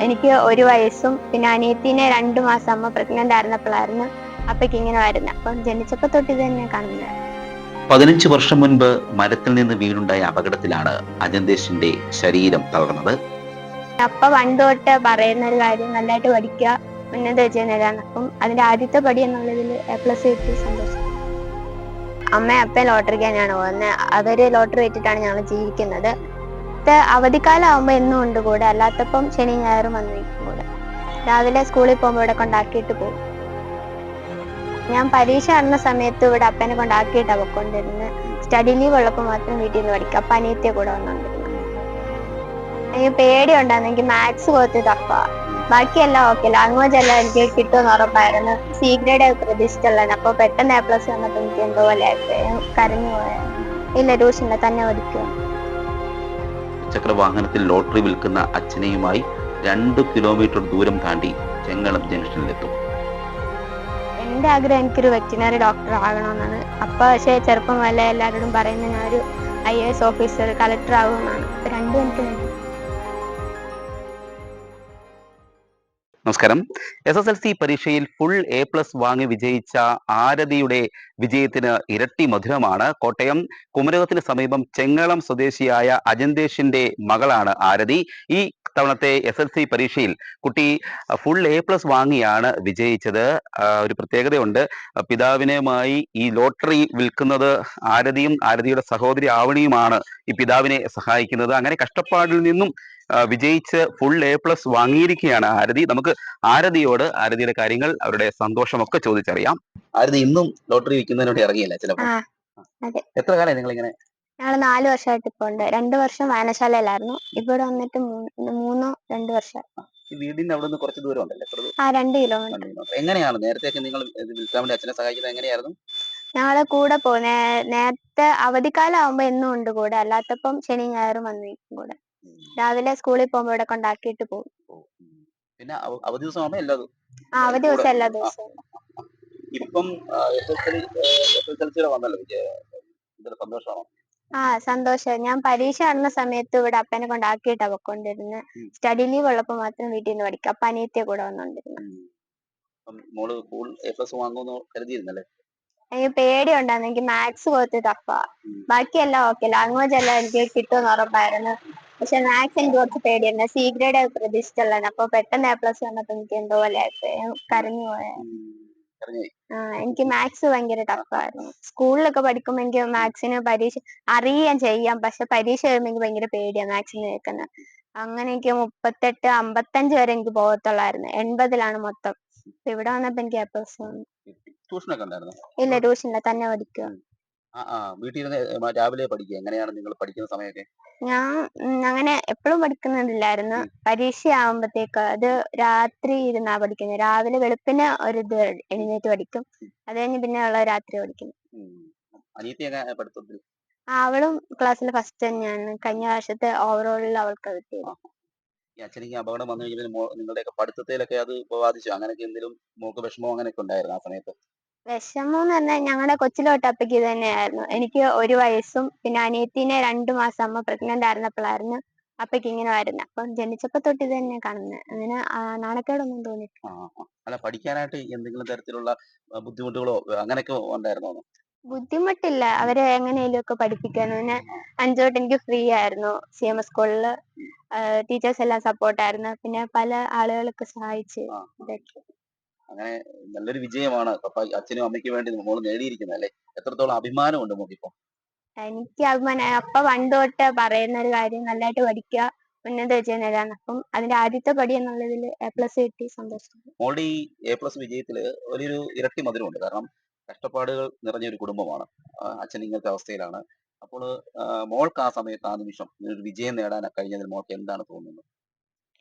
എനിക്ക് ഒരു വയസ്സും പിന്നെ അനിയത്തിനെ രണ്ടു മാസം അമ്മ പ്രഗ്നന്റ് ആയിരുന്നപ്പോഴായിരുന്നു അപ്പയ്ക്ക് ഇങ്ങനെ വരുന്നത്. അപ്പം ജനിച്ചപ്പോ തൊട്ട് ഇത് തന്നെ കാണുന്നത്. പതിനഞ്ച് വർഷം മുൻപ് മരത്തിൽ നിന്ന് വീണുണ്ടായ അപകടത്തിലാണ് അജന്തേഷിന്റെ ശരീരം തളർന്നത്. അപ്പ പണ്ട് തൊട്ട് പറയുന്ന ഒരു കാര്യം നല്ലതായിട്ട് പഠിക്കുക ഉന്നത വിജയം നേടാന്ന് അപ്പം അതിന്റെ ആദ്യത്തെ പടി എന്നുള്ളതിൽ എ പ്ലസ് കിട്ടി സന്തോഷം. അമ്മ അപ്പയും ലോട്ടറിക്കാനാണ് പോകുന്നത്. അവർ ലോട്ടറി വെച്ചിട്ടാണ് ഞങ്ങൾ ജീവിക്കുന്നത്. ഇത് അവധിക്കാലം ആവുമ്പോ എന്നും ഉണ്ട് കൂടെ. അല്ലാത്തപ്പം ശനി ഞായറും വന്നിരിക്കും കൂടെ. രാവിലെ സ്കൂളിൽ പോകുമ്പോൾ ഇവിടെ കൊണ്ടാക്കിയിട്ട് പോകും. ഞാൻ പരീക്ഷ നടന്ന സമയത്ത് ഇവിടെ അപ്പനെ കൊണ്ടാക്കിയിട്ടാ പൊക്കൊണ്ടിരുന്നത് സ്റ്റഡി ലീവ് ഉള്ളപ്പോൾ മാത്രം വീട്ടിൽ നിന്ന് പഠിക്കും. അപ്പൊ അനിയത്തിയെ കൂടെ വന്നോണ്ടിരുന്നു. എനിക്ക് പേടി ഉണ്ടായിരുന്നു എനിക്ക് മാത്സ് പോലത്തെ തപ്പ. ബാക്കിയെല്ലാം ഓക്കെ ലാംഗ്വേജ് എല്ലാം എനിക്ക് കിട്ടുമെന്ന് ഉറപ്പായിരുന്നു. സി ഗ്രേഡ് പ്രതീക്ഷിച്ചുള്ളതാണ് അപ്പൊ പെട്ടെന്ന് എ പ്ലസ് വന്നപ്പോ എനിക്ക് എന്തോ പോലെ. ഞാൻ കരഞ്ഞു പോയ ഇല്ല ട്യൂഷൻ തന്നെ പഠിക്കുക ചക്ര വാഹനത്തിൽ ലോട്ടറി വിൽക്കുന്ന അച്ഛനെയുമായി രണ്ടു കിലോമീറ്റർ ദൂരം താണ്ടി ചെങ്ങളം ജംഗ്ഷനിലെത്തും. എന്റെ ആഗ്രഹം എനിക്കൊരു വെറ്റിനറി ഡോക്ടർ ആകണമെന്നാണ്. അപ്പൊ പക്ഷേ ചെറുപ്പം വല്ല എല്ലാവരോടും പറയുന്നത് ഞാനൊരു I A S officer collector ആകുമെന്നാണ് രണ്ടും എനിക്ക് നമസ്കാരം. എസ് എസ് എൽ സി പരീക്ഷയിൽ ഫുൾ എ പ്ലസ് വാങ്ങി വിജയിച്ച ആരതിയുടെ വിജയത്തിന് ഇരട്ടി മധുരമാണ്. കോട്ടയം കുമരകത്തിന് സമീപം ചെങ്ങളം സ്വദേശിയായ അജന്തേഷിന്റെ മകളാണ് ആരതി. ഈ തവണത്തെ എസ് എൽ സി പരീക്ഷയിൽ കുട്ടി ഫുൾ എ പ്ലസ് വാങ്ങിയാണ് വിജയിച്ചത്. ഒരു പ്രത്യേകതയുണ്ട്. പിതാവിനുമായി ഈ ലോട്ടറി വിൽക്കുന്നത് ആരതിയും ആരതിയുടെ സഹോദരി ആവണിയുമാണ് ഈ പിതാവിനെ സഹായിക്കുന്നത്. അങ്ങനെ കഷ്ടപ്പാടിൽ നിന്നും വിജയിച്ച് ഫുൾ എ പ്ലസ് വാങ്ങിയിരിക്കുകയാണ് ആരതി. നമുക്ക് ആരതിയോട് ആരതിയുടെ കാര്യങ്ങൾ അവരുടെ സന്തോഷമൊക്കെ ചോദിച്ചറിയാം. ആരതി ഇന്നും ലോട്ടറി വിൽക്കുന്നതിനോട് ഇറങ്ങിയില്ല ചിലപ്പോൾ എത്ര കാലം നിങ്ങൾ ഇങ്ങനെ ഞങ്ങൾ നാല് വർഷമായിട്ട് ഇപ്പൊ ഉണ്ട്. രണ്ട് വർഷം വായനശാലയിലായിരുന്നു. ഇവിടെ വന്നിട്ട് മൂന്നോ രണ്ടു വർഷം. വീടിന്റെ അവിടെ നിന്ന് കുറച്ച് ദൂരം ഉണ്ടല്ലോ? ആ രണ്ട് കിലോമീറ്റർ. എങ്ങനെയാണ് നേരത്തെ നിങ്ങൾ വിൽക്കാൻ വേണ്ടി അച്ഛനെ സഹായിക്കുന്നത് എങ്ങനെയായിരുന്നു? ഞങ്ങൾ കൂടെ പോകും നേരത്തെ അവധിക്കാലം ആവുമ്പോ എന്നും ഉണ്ട് കൂടെ. അല്ലാത്തപ്പം ശനി ഞായറും വന്നു നിൽക്കും കൂടെ. രാവിലെ സ്കൂളിൽ പോകുമ്പോ ഇവിടെ കൊണ്ടാക്കിയിട്ട് പോകും. പിന്നെ അവധി ദിവസം എല്ലാ ദിവസവും ആ അവധി ദിവസം എല്ലാ ദിവസവും. ഇപ്പം വന്നല്ലോ ആ സന്തോഷം. ഞാൻ പരീക്ഷ നടന്ന സമയത്ത് ഇവിടെ അപ്പനെ കൊണ്ടാക്കിയിട്ടാ പൊക്കൊണ്ടിരുന്നത്. സ്റ്റഡി ലീവ് ഉള്ളപ്പോ മാത്രം വീട്ടിൽ നിന്ന് പഠിക്കും. അപ്പൊ അനിയത്തിയെ കൂടെ വന്നോണ്ടിരുന്നു. അയ്യോ മോൾ ഫുൾ എ പ്ലസ് വാങ്ങുമെന്ന് കരുതിയിരുന്നല്ലേ? എനിക്ക് പേടി ഉണ്ടായിരുന്നു എനിക്ക് മാത്സ് പോലത്തെ തപ്പാ. ബാക്കിയെല്ലാം ഓക്കെ ലാംഗ്വേജ് എല്ലാം എനിക്ക് കിട്ടുമെന്ന് ഉറപ്പായിരുന്നു. പക്ഷെ മാത്സ് എനിക്ക് കുറച്ച് പേടിയായിരുന്നു. സി ഗ്രേഡ് പ്രതീക്ഷിച്ചുള്ളതാണ് അപ്പൊ പെട്ടെന്ന് എ പ്ലസ് വന്നപ്പോ എനിക്ക് എന്തോ പോലെ കരഞ്ഞു പോയ. കരഞ്ഞു ആ, എനിക്ക് മാത്സ് ഭയങ്കര ടഫായിരുന്നു സ്കൂളിലൊക്കെ പഠിക്കുമ്പോ എനിക്ക് മാത്സിന് പരീക്ഷ അറിയാൻ ചെയ്യാം. പക്ഷെ പരീക്ഷ വരുമ്പോ എനിക്ക് ഭയങ്കര പേടിയാണ് മാത്സിന് കേൾക്കുന്നത് അങ്ങനെ എനിക്ക് മുപ്പത്തെട്ട് അമ്പത്തഞ്ച് വരെ എനിക്ക് പോകത്തുള്ളായിരുന്നു. എൺപതിലാണ് മൊത്തം. ഇവിടെ വന്നപ്പോ എനിക്ക് എ പ്ലസ് ഇല്ല ട്യൂഷനില്ല. തന്നെ പഠിക്കുക ആ ആ. വീട്ടിൽ ഇരുന്ന് രാവിലെ പഠിക്കുക എങ്ങനെയാണ് നിങ്ങൾ പഠിക്കുന്ന സമയമൊക്കെ? ഞാൻ അങ്ങനെ എപ്പോഴും പഠിക്കുന്നില്ലായിരുന്നു. പരീക്ഷ ആവുമ്പത്തേക്ക് അത് രാത്രി ഇരുന്നാ പഠിക്കുന്നത് രാവിലെ വെളുപ്പിന് ഒരു ഇത് എഴുന്നേറ്റ് പഠിക്കും. അത് കഴിഞ്ഞ് പിന്നെ ഉള്ള രാത്രി പഠിക്കും. അവളും ക്ലാസ്സിൽ ഫസ്റ്റ് തന്നെയാണ്. കഴിഞ്ഞ വർഷത്തെ ഓവറോളിൽ അവൾക്ക് കിട്ടിയത്. അച്ഛനിക്ക് അപകടം വന്നു കഴിഞ്ഞാൽ നിങ്ങളുടെയൊക്കെ പഠിത്തത്തിലൊക്കെ അത് ബാധിച്ചു? അങ്ങനെയൊക്കെ എന്തെങ്കിലും മോക്ക് വിഷമോ അങ്ങനെയൊക്കെ ഉണ്ടായിരുന്നു ആ സമയത്ത്? വിഷമം എന്ന് പറഞ്ഞാൽ ഞങ്ങളുടെ കൊച്ചിലോട്ട് അപ്പയ്ക്ക് ഇത് തന്നെയായിരുന്നു. എനിക്ക് ഒരു വയസ്സും പിന്നെ അനിയത്തിനെ രണ്ടു മാസം അമ്മ പ്രഗ്നന്റ് ആയിരുന്നപ്പോഴായിരുന്നു അപ്പയ്ക്ക് ഇങ്ങനെ വരുന്നത് അപ്പം ജനിച്ചപ്പോ തൊട്ട് ഇത് തന്നെ കാണുന്നത് അങ്ങനെ ആ, നാണക്കേടൊന്നും തോന്നിയിട്ടില്ല. ആ ആ. അല്ല പഠിക്കാനായിട്ട് എന്തെങ്കിലും തരത്തിലുള്ള ആ, ബുദ്ധിമുട്ടുകളോ അങ്ങനെയൊക്കെ ഉണ്ടായിരുന്നോ? ബുദ്ധിമുട്ടില്ല. അവരെ എങ്ങനെയും ഒക്കെ പഠിപ്പിക്കാന്ന് പിന്നെ അഞ്ചു തൊട്ട് എനിക്ക് ഫ്രീ ആയിരുന്നു. സി എം എസ് സ്കൂളിൽ ടീച്ചേഴ്സ് എല്ലാം സപ്പോർട്ട് ആയിരുന്നു. പിന്നെ പല ആളുകളൊക്കെ സഹായിച്ച് ഇതൊക്കെ. അങ്ങനെ നല്ലൊരു വിജയമാണ്. പപ്പ അച്ഛനും അമ്മയ്ക്കും വേണ്ടി മോൾ നേടിയിരിക്കുന്നത് അല്ലേ? എത്രത്തോളം അഭിമാനമുണ്ട് മോക്കിപ്പോ എനിക്ക് അഭിമാനം അപ്പ പണ്ട് തൊട്ട് പറയുന്ന ഒരു കാര്യം നല്ലതായിട്ട് പഠിക്കുക ഉന്നത വിജയം നേടാന്ന് അപ്പം അതിന്റെ ആദ്യത്തെ പടി എന്നുള്ളതിൽ എ പ്ലസ് കിട്ടി സന്തോഷം. മോളുടെ ഈ എ പ്ലസ് വിജയത്തിൽ ഒരു ഇരട്ടി മധുരമുണ്ട്. കാരണം കഷ്ടപ്പാടുകൾ നിറഞ്ഞ ഒരു കുടുംബമാണ് അച്ഛൻ ഇങ്ങനത്തെ അവസ്ഥയിലാണ്. അപ്പോൾ മോൾക്ക് ആ സമയത്ത് ആ നിമിഷം ഒരു വിജയം നേടാൻ കഴിഞ്ഞതിൽ മോൾക്ക് എന്താണ് തോന്നുന്നത്?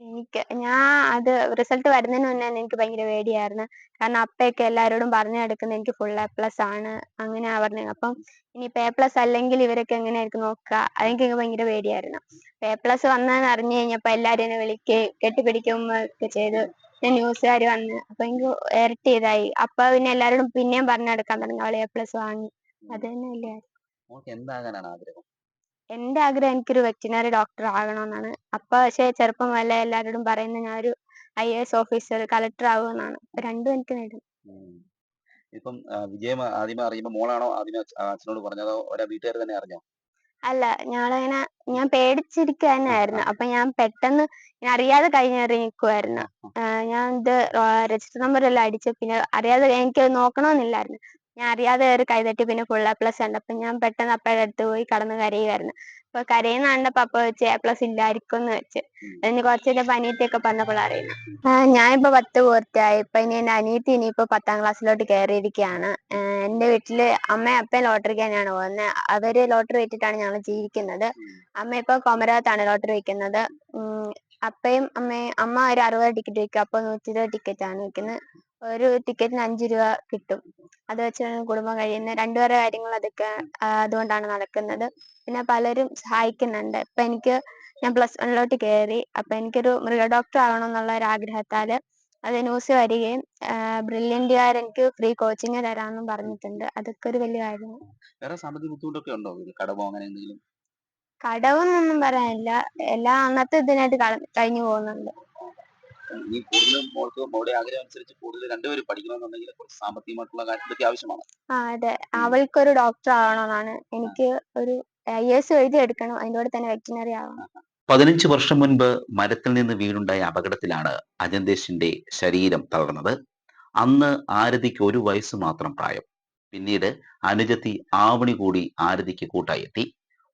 എനിക്ക് ഞാൻ അത് റിസൾട്ട് വരുന്നതിന് മുന്നേ തന്നെ എനിക്ക് ഭയങ്കര പേടിയായിരുന്നു. കാരണം അപ്പയൊക്കെ എല്ലാവരോടും പറഞ്ഞു എടുക്കുന്നത് എനിക്ക് ഫുൾ എ പ്ലസ് ആണ്. അങ്ങനെയാ പറഞ്ഞത്. അപ്പം ഇനിയിപ്പോ എ പ്ലസ് അല്ലെങ്കിൽ ഇവരൊക്കെ എങ്ങനെയായിരിക്കും നോക്കുക അതെനിക്ക് ഭയങ്കര പേടിയായിരുന്നു. എ പ്ലസ് വന്നതെന്ന് അറിഞ്ഞു കഴിഞ്ഞപ്പോൾ എല്ലാവരും എന്നെ വിളിക്കുകയും കെട്ടിപ്പിടിക്കുകയും ഒക്കെ ചെയ്ത്. പിന്നെ ന്യൂസുകാർ വന്ന്. അപ്പൊ എനിക്ക് ഇരട്ടി ഇതായി. അപ്പൊ പിന്നെ എല്ലാവരോടും പിന്നെയും പറഞ്ഞെടുക്കാൻ തുടങ്ങി. അവൾ എ പ്ലസ് വാങ്ങി. അത് തന്നെ വലിയ ആഗ്രഹം? എന്റെ ആഗ്രഹം എനിക്കൊരു വെറ്റിനറി ഡോക്ടർ ആകണമെന്നാണ്. അപ്പൊ പക്ഷെ ചെറുപ്പം മുതലേ എല്ലാവരോടും പറയുന്നത് ഞാനൊരു I A S officer collector ആകുമെന്നാണ് എന്നാണ് രണ്ടും എനിക്ക് നേടും. ഇപ്പം വിജയം ആദ്യമേ അറിയുമ്പോ മോളാണോ ആദ്യമേ അച്ഛനോട് പറഞ്ഞതോ? ഒരാ വീട്ടുകാർ തന്നെ അറിഞ്ഞോ? അല്ല ഞാനങ്ങനെ ഞാൻ പേടിച്ചിരിക്കുക തന്നെയായിരുന്നു അപ്പൊ ഞാൻ പെട്ടെന്ന് ഞാൻ അറിയാതെ കഴിഞ്ഞേറി നിൽക്കുമായിരുന്നു ഞാൻ ഇത് രജിസ്റ്റർ നമ്പർ എല്ലാം അടിച്ചു പിന്നെ അറിയാതെ എനിക്ക് നോക്കണമെന്നില്ലായിരുന്നു. ഞാൻ അറിയാതെ കയറി കൈതട്ടി പിന്നെ ഫുൾ എ പ്ലസ് കണ്ടപ്പോ ഞാൻ പെട്ടെന്ന് അപ്പയുടെ അടുത്ത് പോയി കടന്ന് കരയുമായിരുന്നു അപ്പൊ കരയുന്ന കണ്ടപ്പോ അപ്പ വെച്ച് എ പ്ലസ് ഇല്ലായിരിക്കും എന്ന് വെച്ച്. അതിന് കുറച്ചൊക്കെ അനിയത്തിയൊക്കെ പറഞ്ഞപ്പോൾ അറിയുന്നു. ഞാനിപ്പോ പത്ത് പൂർത്തിയായി. ഇപ്പൊ ഇനി എന്റെ അനിയത്തി ഇനിയിപ്പോ പത്താം ക്ലാസ്സിലോട്ട് കയറിയിരിക്കുകയാണ് എന്റെ വീട്ടിൽ അമ്മയും അപ്പയും ലോട്ടറിക്ക് തന്നെയാണ് പോകുന്നത് അവർ ലോട്ടറി വെച്ചിട്ടാണ് ഞങ്ങൾ ജീവിക്കുന്നത്. അമ്മ ഇപ്പൊ കൊമരകത്താണ് ലോട്ടറി വെക്കുന്നത്. അപ്പയും അമ്മയും അമ്മ ഒരു അറുപത് ടിക്കറ്റ് വെക്കും അപ്പൊ നൂറ്റി ഇരുപത് ടിക്കറ്റ് ആണ് വെക്കുന്നത് ഒരു ടിക്കറ്റിന് അഞ്ചു രൂപ കിട്ടും. അത് വെച്ചാണ് കുടുംബം കഴിയുന്നത് രണ്ടുപേരെ കാര്യങ്ങൾ അതൊക്കെ അതുകൊണ്ടാണ് നടക്കുന്നത്. പിന്നെ പലരും സഹായിക്കുന്നുണ്ട്. ഇപ്പൊ എനിക്ക് ഞാൻ പ്ലസ് വണ്ണിലോട്ട് കയറി അപ്പൊ എനിക്കൊരു മൃഗ ഡോക്ടർ ആവണം എന്നുള്ള ഒരു ആഗ്രഹത്താൽ അത് ന്യൂസ് വരികയും ബ്രില്യന്റുകാർ എനിക്ക് ഫ്രീ കോച്ചിങ് തരാമെന്നും പറഞ്ഞിട്ടുണ്ട്. അതൊക്കെ ഒരു വലിയ കാര്യമാണ്. വേറെ സാമ്പത്തിക ബുദ്ധിമുട്ടൊക്കെ ഉണ്ടോ? കടമോ അങ്ങനെ എന്തെങ്കിലും? കടവെന്നൊന്നും പറയാനില്ല. എല്ലാ അന്നത്തെ ഇതിനായിട്ട് കഴിഞ്ഞു പോകുന്നുണ്ട്. ഈ കൂടുതൽ മോൾക്ക് മോളുടെ ആഗ്രഹം അനുസരിച്ച് കൂടുതൽ രണ്ടുപേരും പഠിക്കണമെന്നുണ്ടെങ്കിൽ കുറച്ച് സാമ്പത്തികമായിട്ടുള്ള കാര്യത്തിലൊക്കെ ആവശ്യമാണ്. ആ അതെ. അവൾക്കൊരു ഡോക്ടർ ആവണമെന്നാണ്. എനിക്ക് ഒരു ഐ എസ് എഴുതി എടുക്കണം അതിന്റെ കൂടെ തന്നെ വെറ്റിനറി ആവണം. പതിനഞ്ച് വർഷം മുൻപ് മരത്തിൽ നിന്ന് വീണുണ്ടായ അപകടത്തിലാണ് അജന്തേഷിന്റെ ശരീരം തളർന്നത്. അന്ന് ആരതിക്ക് ഒരു വയസ്സ് മാത്രം പ്രായം. പിന്നീട് അനുജത്തി ആവണി കൂടി ആരതിക്ക് കൂട്ടായി എത്തി.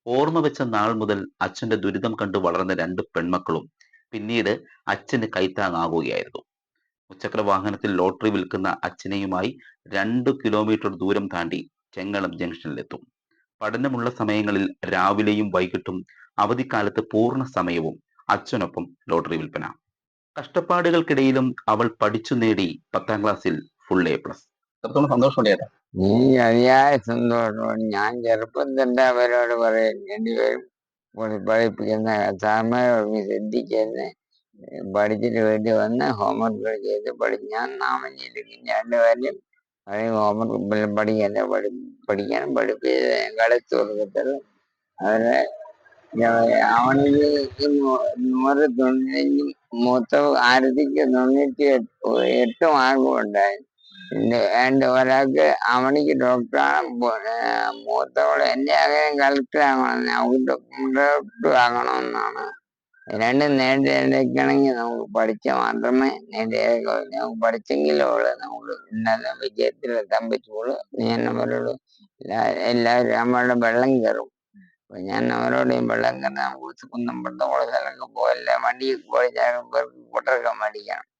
ഓർമ്മ വെച്ച നാൾ മുതൽ അച്ഛന്റെ ദുരിതം കണ്ടു വളർന്ന രണ്ട് പെൺമക്കളും പിന്നീട് അച്ഛന് കൈത്താങ്ങാകുകയായിരുന്നു. മുച്ചക്ര വാഹനത്തിൽ ലോട്ടറി വിൽക്കുന്ന അച്ഛനെയുമായി രണ്ടു കിലോമീറ്റർ ദൂരം താണ്ടി ചെങ്ങളം ജംഗ്ഷനിലെത്തും. പഠനമുള്ള സമയങ്ങളിൽ രാവിലെയും വൈകിട്ടും അവധിക്കാലത്ത് പൂർണ സമയവും അച്ഛനൊപ്പം ലോട്ടറി വിൽപ്പന. കഷ്ടപ്പാടുകൾക്കിടയിലും അവൾ പഠിച്ചു നേടി പത്താം ക്ലാസ്സിൽ ഫുൾ എ പ്ലസ് നീ സന്തോഷമാണ്. ഞാൻ ചെറുപ്പം തന്നെ അവരോട് പറയും പഠിപ്പിക്കുന്ന നീ ശ്രദ്ധിച്ചെന്ന് പഠിച്ചിട്ട് വേണ്ടി വന്ന് ഹോംവർക്ക് ചെയ്ത് പഠിച്ച് ഞാൻ നാമം ചെല്ലിക്കും രണ്ടുപേരും പറയും ഹോംവർക്ക് പഠിക്കാൻ പഠി പഠിക്കാനും പഠിപ്പിച്ച് കളിച്ചു കൊടുക്കത്തത് അവരെ അവനിലേക്ക് നൂറ് തൊണ്ണൂറ്റി മൂത്ത ആയിരത്തിക്ക് തൊണ്ണൂറ്റി എട്ട് എട്ട് മാർക്കും ഉണ്ടായി പിന്നെ എന്റെ ഒരാൾക്ക് അവനിക്ക് ഡോക്ടറാണ് മൂത്തവൾ എന്റെ ആഗ്രഹം കളക്ടറാകണം അവൾക്ക് ഡോക്ടർ ആകണമെന്നാണ്. രണ്ടും നേടിയെടുക്കണമെങ്കിൽ നമുക്ക് പഠിച്ചാൽ മാത്രമേ നേടിയെടുക്കൂ നമുക്ക് പഠിച്ചെങ്കിലും ഉള്ളൂ. നമുക്ക് ഉന്നത വിജയത്തിലെത്താൻ പറ്റുള്ളൂ. ഞാൻ അവരോട് എല്ലാ- എല്ലാവരും നമ്മളുടെ വെള്ളം കയറും. അപ്പൊ ഞാൻ അവരോടെയും വെള്ളം കയറി നമുക്ക് കുന്നമ്പുറത്തെ കുളത്തിലൊക്കെ പോയല്ല വണ്ടി പോയി പൊട്ടൊക്കെ മേടിക്കണം.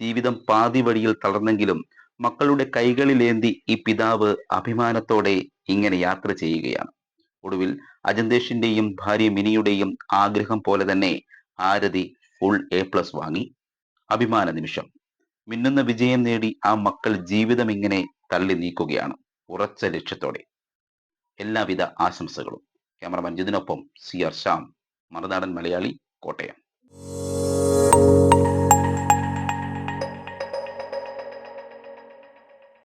ജീവിതം പാതി വഴിയിൽ തളർന്നെങ്കിലും മക്കളുടെ കൈകളിലേന്തി ഈ പിതാവ് അഭിമാനത്തോടെ ഇങ്ങനെ യാത്ര ചെയ്യുകയാണ്. ഒടുവിൽ അജന്തേഷിന്റെയും ഭാര്യ മിനിയുടെയും ആഗ്രഹം പോലെ തന്നെ ആരതി ഫുൾ എ പ്ലസ് വാങ്ങി. അഭിമാന നിമിഷം. മിന്നുന്ന വിജയം നേടി ആ മക്കൾ ജീവിതം ഇങ്ങനെ തള്ളി നീക്കുകയാണ് ഉറച്ച ലക്ഷ്യത്തോടെ. എല്ലാവിധ ആശംസകളും. ക്യാമറമാൻ ജിതിനൊപ്പം സി ആർ ശ്യാം മറുനാടൻ മലയാളി കോട്ടയം.